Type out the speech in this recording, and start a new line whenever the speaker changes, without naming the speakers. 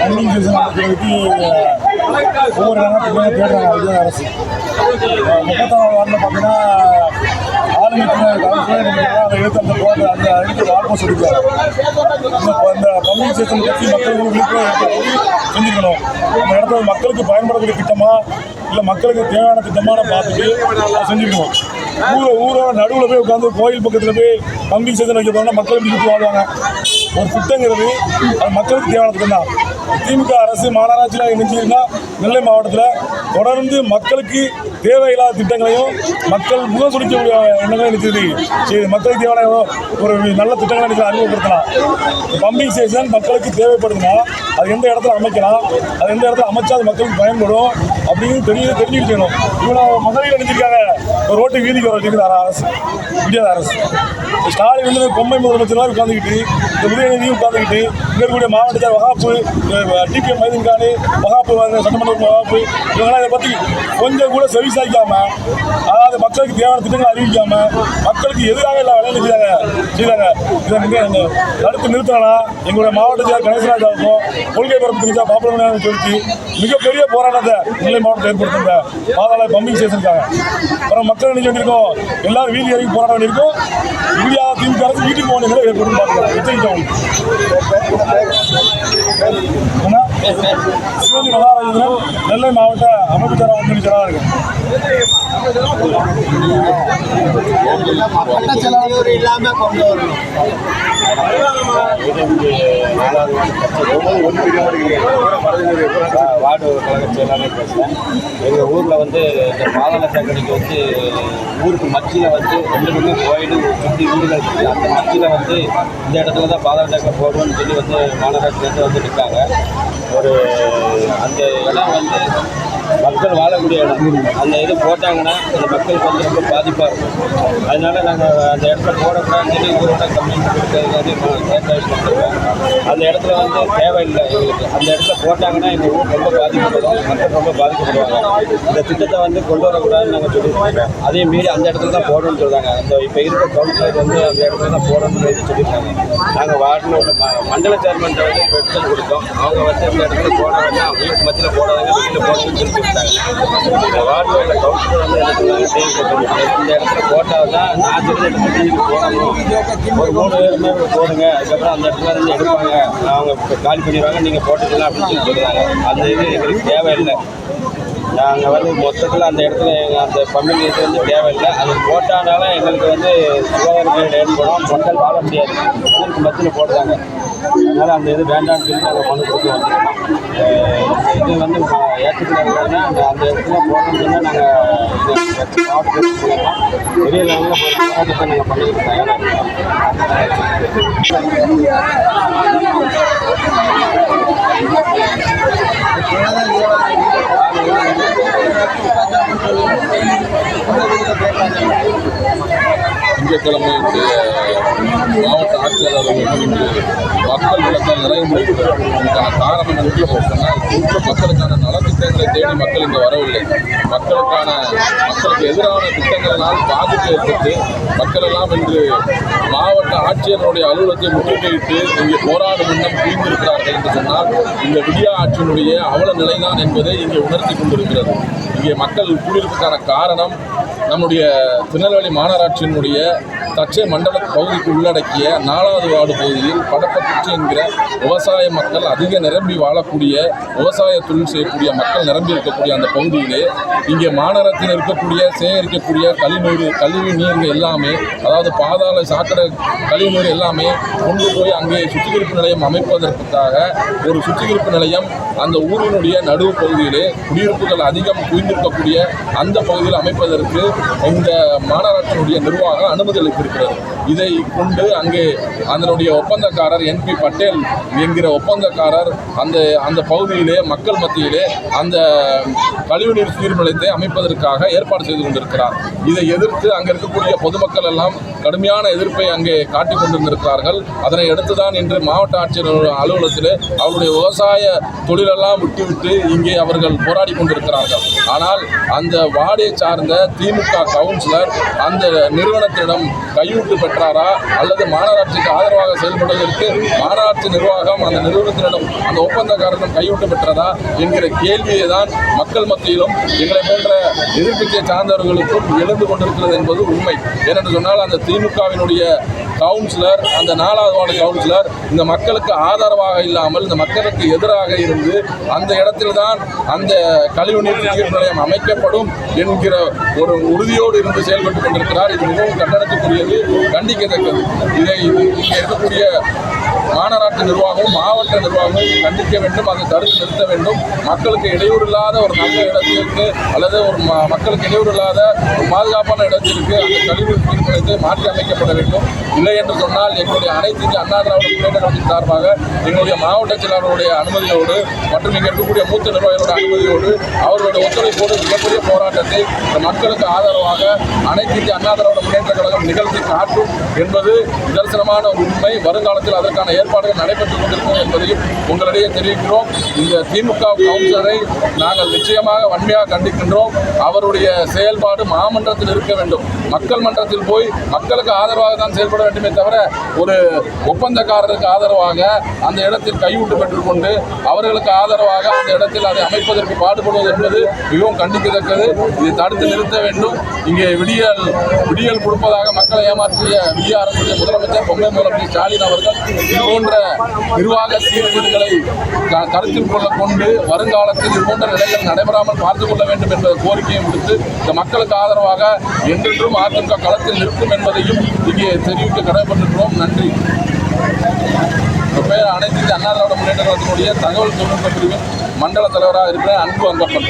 Running season ஒவ்வொரு இடத்துலையும் தேடுறாங்க விஜய் அரசு முப்பத்தாம் வாரில் பார்த்தீங்கன்னா ஆளுங்கட்சியினர் அதை எடுத்து அந்த போட்டு அந்த எடுத்து வார்ப்பு சொல்லியிருக்காரு இந்த இந்த பப்ளிக் சீசன் பற்றி மக்கள் விழிப்புணர்வு செஞ்சுக்கணும் அந்த இடத்துல மக்களுக்கு பயன்படக்கூடிய திட்டமாக இல்லை மக்களுக்கு தேவையான திட்டமான பார்த்துட்டு செஞ்சுக்கணும் ஊரை ஊரோட நடுவில் போய் உட்காந்து கோயில் பக்கத்தில் போய் பம்பிங் சீசன் வைக்க போனால் மக்கள் எப்படி வாழ்வாங்க. ஒரு திட்டங்கிறது அது மக்களுக்கு தேவையான திட்டம் தான் திமுக அரசு மாநகராட்சியில் இணைஞ்சிருந்தா நெல்லை மாவட்டத்தில் தொடர்ந்து மக்களுக்கு தேவையில்லாத திட்டங்களையும் மக்கள் முகம் சுடிக்கக்கூடிய எண்ணங்களை நிறுத்தி சரி மக்களுக்கு தேவையான ஒரு நல்ல திட்டங்களை நினைக்கிற அறிமுகப்படுத்தலாம். பம்பிங் ஸ்டேஷன் மக்களுக்கு தேவைப்படுதுன்னா அது எந்த இடத்துல அமைக்கலாம் அது எந்த இடத்துல அமைச்சா அது மக்களுக்கு பயன்படும் அப்படின்னு தெரிய தெரிஞ்சுக்கணும் இவ்வளோ மகளிர் நினைச்சிருக்காங்க ஒரு ரோட்டு வீதிக்கு வர வச்சிருக்கிறார் அரசு முடியாத அரசு. ஸ்டாலின் வந்து பொம்மை முதலமைச்சர்லாம் உட்காந்துக்கிட்டு இந்த உதயநிதியும் உட்காந்துக்கிட்டு இங்கே இருக்கக்கூடிய மாவட்டத்தில் வகாப்பு டிபிஎம் மைதின்கானு வகாப்பு சட்டமன்ற வகாப்பு இவங்களாம் இதை பற்றி கொஞ்சம் கூட விசாரிக்காம அதாவது மக்களுக்கு தேவையான திட்டங்களை அறிவிக்காம மக்களுக்கு எதிராக எல்லா வேலையும் செய்தாங்க செய்தாங்க. இதை நீங்கள் தடுத்து நிறுத்தினா எங்களுடைய மாவட்ட கணேசராஜ் ஆகும் கொள்கை பரப்பு தெரிஞ்சா பாப்பலமணியான சொல்லி மிகப்பெரிய போராட்டத்தை நெல்லை மாவட்டம் ஏற்படுத்துங்க பாதாள பம்பிங் ஸ்டேஷனுக்காக அப்புறம் மக்கள் நினைக்க வேண்டியிருக்கோம் எல்லாரும் வீதி இறங்கி போராட வேண்டியிருக்கும். இந்தியா திமுக அரசு வீட்டுக்கு போக நிலை ஏற்படும் பார்க்கலாம் எச்சரிக்கை சிவந்தி மகாராஜன் நெல்லை மாவட்ட அமைப்புச்சார
வந்து செலவு இல்லாம கொண்டு வரணும்
வார்டு கழக செயலாளர் பேசுகிறேன் எங்கள் ஊரில் வந்து இந்த பாதாள சாக்கடைக்கு வந்து ஊருக்கு மத்தியில் வந்து ரெண்டு பக்கம் கோயில் சுற்றி வீடுகள் இருக்குது அந்த மத்தியில் வந்து இந்த இடத்துல தான் பாதாள சாக்கடை போடுவோம்னு சொல்லி வந்து மாநகராட்சியிலேருந்து வந்து இருக்காங்க ஒரு அந்த இடம் வந்து மக்கள் வாழக்கூடிய இடம் அந்த இது போட்டாங்கன்னா அந்த மக்களுக்கு வந்து ரொம்ப பாதிப்பாக இருக்கும். அதனால நாங்கள் அந்த இடத்துல போடக்கூடாதுன்னு சொல்லி ஊரோட கம்ப்ளைண்ட் கொடுக்கறதுக்காண்டி அந்த இடத்துல வந்து தேவையில்லை எங்களுக்கு அந்த இடத்துல போட்டாங்கன்னா எங்கள் ஊர் ரொம்ப பாதிக்கப்படும் மக்கள் ரொம்ப பாதிக்கப்படுவாங்க. இந்த திட்டத்தை வந்து கொண்டு வரக்கூடாதுன்னு நாங்கள் சொல்லியிருக்கோம். அதே மீறி அந்த இடத்துல தான் போடணும்னு சொல்கிறாங்க அந்த இப்போ இருக்கிற கவுன்சிலர் வந்து அந்த இடத்துல தான் போடணும்னு சொல்லி சொல்லியிருக்காங்க. நாங்கள் வார்டில் மண்டல சேர்மன்ட்ட வந்து பெட்டிஷன் கொடுத்தோம். அவங்க வந்து அந்த இடத்துல போட அவங்களுக்கு வீட்டு மத்தியில் போடாதாங்க வெளியில் போடணும்னு சொல்லி சொல்லிட்டாங்க இந்த வார்டில் உள்ள கவுன்சிலர் வந்து என்ன சொன்னாங்க தேவை இந்த இடத்துல போட்டால் தான். நான் தெரிஞ்ச இடத்துல நீங்க போடணும். ஒரு மூணு பேருமே போடுங்க. அதுக்கப்புறம் அந்த இடத்துல இருந்து எடுப்பாங்க. அவங்க இப்ப காலி பண்ணிடுவாங்க. நீங்கள் போட்டுக்கலாம் அப்படின்னு சொல்லி சொல்லுறாங்க அந்த இது எங்களுக்கு தேவையில்லை. நாங்கள் வந்து மொத்தத்தில் அந்த இடத்துல எங்கள் அந்த பம்மிங் வந்து தேவையில்லை. அது போட்டானால எங்களுக்கு வந்து சுகாதாரத்தில் ஏற்படும் மக்கள் வாழ முடியாது. ஊருக்கு மத்தியில் போடுறாங்க. அதனால் அந்த இது வேண்டாம்னு சொல்லி நாங்கள் மனு கொடுத்து வந்திருக்கோம். இது வந்து ஏற்றுக்கிறதுனா அந்த அந்த இடத்துல போடணும்னு சொன்னால் நாங்கள் மாவட்டத்தில் மூலமாக பெரிய லெவலில் போராட்டத்தை நாங்கள் பண்ணிக்கிட்டு தயாராக இருக்கோம்.
திங்கட்கிழமை மாவட்ட ஆட்சியாளர் அவர்கள் மக்கள் வளத்தால் நிறைவு காரணம் என்று சொன்னால் மக்களுக்கான நலத்திட்டங்களை தேடி மக்கள் இங்கு வரவில்லை. மக்களுக்கான மக்களுக்கு எதிரான திட்டங்களால் பாதிப்பு ஏற்பட்டு மக்கள் எல்லாம் இன்று மாவட்ட ஆட்சியருடைய அலுவலகத்தை முற்றுகையிட்டு இங்கே போராடும் எண்ணம் புரிந்திருக்கிறார்கள் என்று சொன்னால் இந்த விடியா ஆட்சியினுடைய அவல நிலைதான் என்பதை இங்கே உணர்த்தி கொண்டிருக்கிறது. இங்கே மக்கள் கூடியிருப்பதற்கான காரணம் நம்முடைய திருநெல்வேலி மாநகராட்சியினுடைய தச்சை மண்டல பகுதிக்கு உள்ளடக்கிய நாலாவது வார்டு பகுதியில் படப்பத்துச்சி என்கிற விவசாய மக்கள் அதிக நிரம்பி வாழக்கூடிய விவசாய தொழில் செய்யக்கூடிய மக்கள் நிரம்பி இருக்கக்கூடிய அந்த பகுதியிலே இங்கே மாநகரத்தில் இருக்கக்கூடிய சேகரிக்கக்கூடிய கழிநீர் கழிவு நீர்கள் எல்லாமே அதாவது பாதாள சாக்கடை கழிவுநீர் எல்லாமே கொண்டு போய் அங்கே சுத்திகரிப்பு நிலையம் அமைப்பதற்காக ஒரு சுத்திகரிப்பு நிலையம் அந்த ஊரினுடைய நடுவு பகுதியிலே குடியிருப்புகள் அதிகம் குவிந்திருக்கக்கூடிய அந்த பகுதியில் அமைப்பதற்கு இந்த மாநகராட்சியினுடைய நிர்வாகம் அனுமதி அளித்திருக்கிறது இதை கொண்டு அங்கே அதனுடைய ஒப்பந்தக்காரர் என்பி பட்டேல் என்கிற ஒப்பந்தக்காரர் அந்த அந்த பகுதியிலே மக்கள் மத்தியிலே அந்த கழிவுநீர் சீர்நிலையத்தை அமைப்பதற்காக ஏற்பாடு செய்து கொண்டிருக்கிறார். இதை எதிர்த்து அங்கே இருக்கக்கூடிய பொதுமக்கள் எல்லாம் கடுமையான எதிர்ப்பை அங்கே காட்டிக் கொண்டிருந்திருக்கிறார்கள். அதனை அடுத்துதான் இன்று மாவட்ட ஆட்சியர் அலுவலகத்திலே அவருடைய விவசாய தொழிலெல்லாம் விட்டுவிட்டு இங்கே அவர்கள் போராடி கொண்டிருக்கிறார்கள். ஆனால் அந்த வார்டை சார்ந்த திமுக கவுன்சிலர் அந்த நிறுவனத்திடம் கையூட்டு பெற்றாரா அல்லது மாநகராட்சிக்கு ஆதரவாக செயல்படுவதற்கு மாநகராட்சி நிர்வாகம் அந்த நிறுவனத்தினிடம் அந்த ஒப்பந்தக்காரரிடம் கையூட்டு பெற்றதா என்கிற கேள்வியை தான் மக்கள் மத்தியிலும் எங்களை போன்ற எதிர்க்கட்சியை சார்ந்தவர்களுக்கும் எழுந்து கொண்டிருக்கிறது என்பது உண்மை. ஏனென்று சொன்னால் அந்த திமுகவினுடைய கவுன்சிலர் அந்த நாலாவது வார்டு கவுன்சிலர் இந்த மக்களுக்கு ஆதரவாக இல்லாமல் இந்த மக்களுக்கு எதிராக இருந்து அந்த இடத்தில்தான் அந்த கழிவுநீர் நீர் நிலையம் அமைக்கப்படும் என்கிற ஒரு உறுதியோடு இருந்து செயல்பட்டு கொண்டிருக்கிறார். இது மிகவும் கண்டனத்துக்குரியது. கண்டிக்கத்தக்கது. இதை இங்கே இருக்கக்கூடிய மாநகராட்சி நிர்வாகமும் மாவட்ட நிர்வாகமும் கண்டிக்க வேண்டும் அதை தடுத்து நிறுத்த வேண்டும். மக்களுக்கு இடையூறு இல்லாத ஒரு நல்ல இடத்திற்கு அல்லது ஒரு மக்களுக்கு இடையூறு இல்லாத ஒரு பாதுகாப்பான இடத்திற்கு அந்த கழிவு சுத்திகரிப்பு மாற்றி அமைக்கப்பட வேண்டும். இல்லை என்று சொன்னால் எங்களுடைய அனைத்து அண்ணா திராவிட முன்னேற்ற கழகத்தின் சார்பாக எங்களுடைய மாவட்ட செயலாளருடைய அனுமதியோடு மற்றும் இங்கே இருக்கக்கூடிய மூத்த நிர்வாகிகளோட அனுமதியோடு அவர்களுடைய ஒத்துழைப்போடு மிகப்பெரிய போராட்டத்தை மக்களுக்கு ஆதரவாக அனைத்து இந்திய அண்ணா திராவிட முன்னேற்ற கழகம் நிகழ்த்தி காட்டும் என்பது நிதர்சனமான ஒரு உண்மை. வருங்காலத்தில் அதற்கான ஏற்பாடுகள் நடைபெற்றுக் கொண்டிருக்கும் என்பதையும் உங்களிடையே தெரிவிக்கிறோம். இந்த திமுக கவுன்சிலரை நாங்கள் நிச்சயமாக வன்மையாக கண்டிக்கின்றோம். அவருடைய செயல்பாடு மாமன்றத்தில் இருக்க வேண்டும். மக்கள் மன்றத்தில் போய் மக்களுக்கு ஆதரவாக தான் செயல்பட வேண்டுமே தவிர ஒரு ஒப்பந்தக்காரருக்கு ஆதரவாக அந்த இடத்தில் கைவிட்டு பெற்றுக்கொண்டு அவர்களுக்கு ஆதரவாக அந்த இடத்தில் அதை அமைப்பதற்கு பாடுபடுவது என்பது மிகவும் கண்டிக்கத்தக்கது. இதை தடுத்து நிறுத்த வேண்டும். இங்கே விடியல் விடியல் கொடுப்பதாக மக்களை ஏமாற்றிய விடிய அரசுடைய முதலமைச்சர் பொம்மை முதலமைச்சர் ஸ்டாலின் அவர்கள் இது போன்ற நிர்வாக சீர்கேடுகளை க- கருத்தில் கொள்ள கொண்டு வருங்காலத்தில் இதுபோன்ற நிலைகள் நடைபெறாமல் பார்த்துக் கொள்ள வேண்டும் என்ற கோரிக்கையை விடுத்து இந்த மக்களுக்கு ஆதரவாக என்றென்றும் அதிமுக களத்தில் நிற்கும் என்பதையும் இங்கே தெரிவிக்க கடமைப்பட்டிருக்கிறோம் நன்றி. பெயர் அனைத்து இந்திய அண்ணா திராவிட முன்னேற்ற கழகத்தினுடைய தகவல் தொழில்நுட்ப பிரிவின் மண்டல தலைவராக இருக்கிற அன்பு அங்கப்பன்.